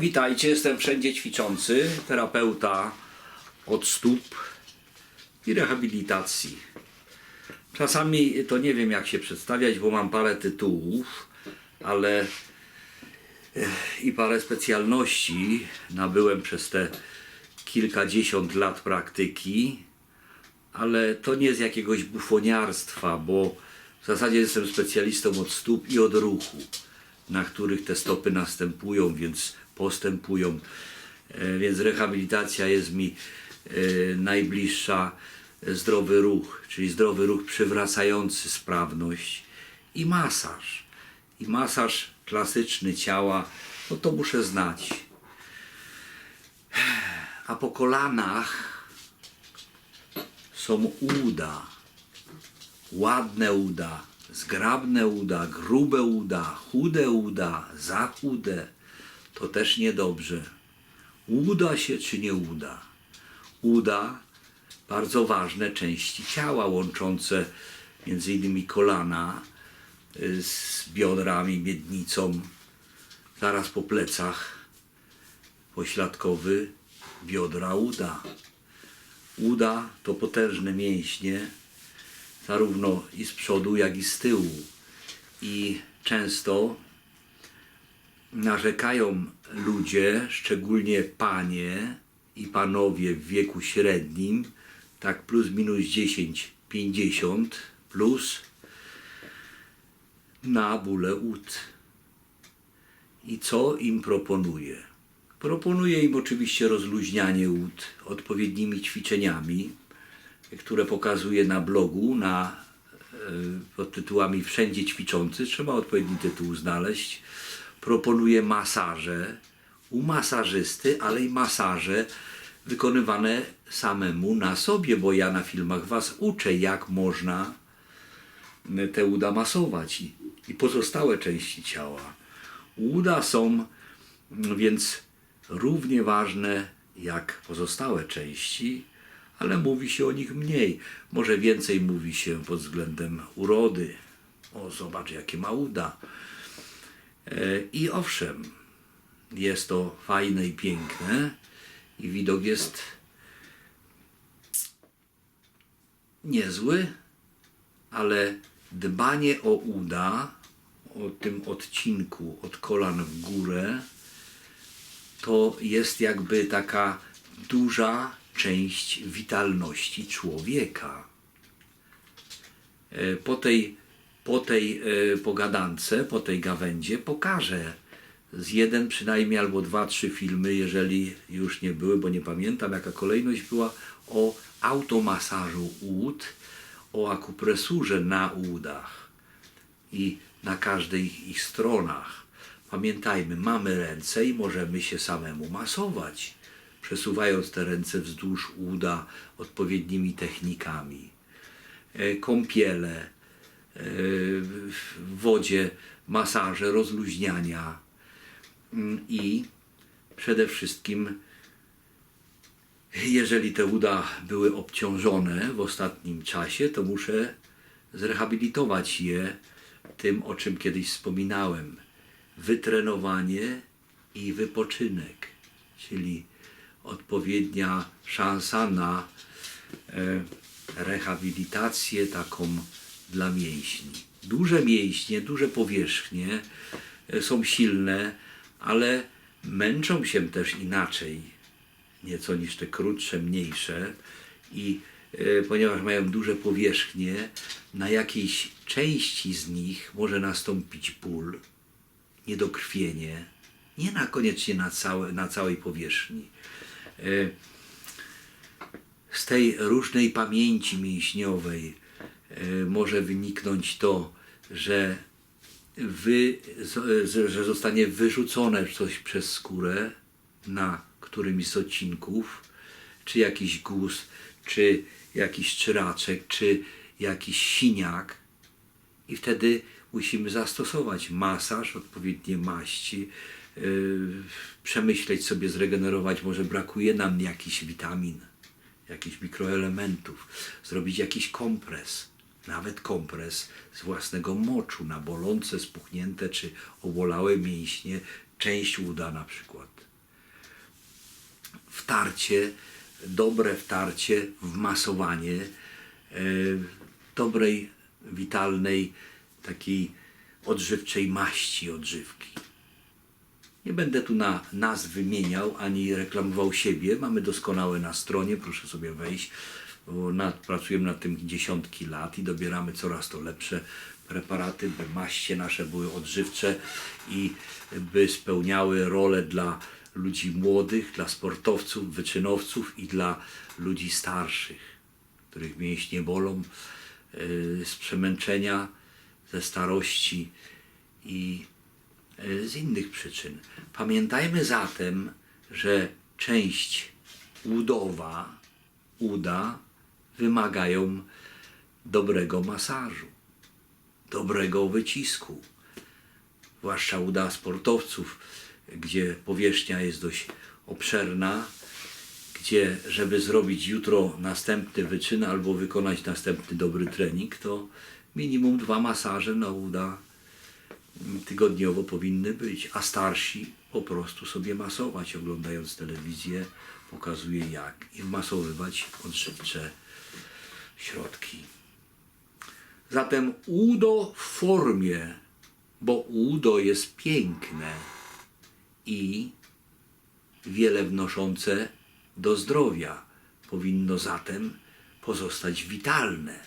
Witajcie, jestem wszędzie ćwiczący, terapeuta od stóp i rehabilitacji. Czasami to nie wiem jak się przedstawiać, bo mam parę tytułów, ale eh, i parę specjalności nabyłem przez te kilkadziesiąt lat praktyki, ale to nie z jakiegoś bufoniarstwa, bo w zasadzie jestem specjalistą od stóp i od ruchu, na których te stopy następują, więc postępują. E, Więc rehabilitacja jest mi e, najbliższa. Zdrowy ruch, czyli zdrowy ruch przywracający sprawność i masaż. I masaż klasyczny ciała, no to muszę znać. A po kolanach są uda. Ładne uda, zgrabne uda, grube uda, chude uda, za chude. To też niedobrze. Uda się czy nie uda? Uda bardzo ważne części ciała łączące między innymi kolana y, z biodrami, miednicą, zaraz po plecach pośladkowy biodra uda. Uda to potężne mięśnie, zarówno i z przodu, jak i z tyłu. I często narzekają ludzie, szczególnie panie i panowie w wieku średnim, tak plus minus 10, 50 plus, na bóle ud. I co im proponuję? Proponuję im oczywiście rozluźnianie ud odpowiednimi ćwiczeniami, które pokazuję na blogu na, e, pod tytułami Wszędzie ćwiczący. Trzeba odpowiedni tytuł znaleźć. Proponuję masaże u masażysty, ale i masaże wykonywane samemu na sobie, bo ja na filmach Was uczę, jak można te uda masować i, i pozostałe części ciała. Uda są więc równie ważne jak pozostałe części, ale mówi się o nich mniej. Może więcej mówi się pod względem urody. O, zobacz, jakie ma uda. E, I owszem, jest to fajne i piękne, i widok jest niezły, ale dbanie o uda, o tym odcinku od kolan w górę, to jest jakby taka duża część witalności człowieka. E, Po tej, po tej e, pogadance, po tej gawędzie pokażę z jeden przynajmniej albo dwa, trzy filmy, jeżeli już nie były, bo nie pamiętam jaka kolejność była, o automasażu ud, o akupresurze na udach i na każdej ich stronach. Pamiętajmy, mamy ręce i możemy się samemu masować, przesuwając te ręce wzdłuż uda odpowiednimi technikami. E, Kąpiele, e, w wodzie, masaże, rozluźniania Mm, i przede wszystkim jeżeli te uda były obciążone w ostatnim czasie, to muszę zrehabilitować je tym, o czym kiedyś wspominałem. Wytrenowanie i wypoczynek, czyli odpowiednia szansa na e, rehabilitację taką dla mięśni. Duże mięśnie, duże powierzchnie e, są silne, ale męczą się też inaczej nieco niż te krótsze, mniejsze i e, ponieważ mają duże powierzchnie, na jakiejś części z nich może nastąpić ból, niedokrwienie, nie na koniecznie na, całe, na całej powierzchni. E, z tej różnej pamięci mięśniowej e, może wyniknąć to, że, wy, z- że zostanie wyrzucone coś przez skórę na którymś z odcinków, czy jakiś guz, czy jakiś czyraczek, czy jakiś siniak. I wtedy musimy zastosować masaż, odpowiednie maści, przemyśleć sobie, zregenerować, może brakuje nam jakichś witamin, jakichś mikroelementów, zrobić jakiś kompres, nawet kompres z własnego moczu na bolące, spuchnięte czy obolałe mięśnie, część uda na przykład. Wtarcie, dobre wtarcie, wmasowanie e, dobrej, witalnej, takiej odżywczej maści odżywki. Nie będę tu na nas wymieniał ani reklamował siebie. Mamy doskonałe na stronie, proszę sobie wejść. Nad, pracujemy nad tym dziesiątki lat i dobieramy coraz to lepsze preparaty, by maście nasze były odżywcze i by spełniały rolę dla ludzi młodych, dla sportowców, wyczynowców i dla ludzi starszych, których mięśnie bolą yy, z przemęczenia, ze starości i z innych przyczyn. Pamiętajmy zatem, że część udowa, uda wymagają dobrego masażu, dobrego wycisku. Zwłaszcza uda sportowców, gdzie powierzchnia jest dość obszerna, gdzie żeby zrobić jutro następny wyczyn albo wykonać następny dobry trening, to minimum dwa masaże na uda tygodniowo powinny być, a starsi po prostu sobie masować, oglądając telewizję, pokazuje jak i wmasowywać odżywcze środki. Zatem udo w formie, bo udo jest piękne i wiele wnoszące do zdrowia, powinno zatem pozostać witalne.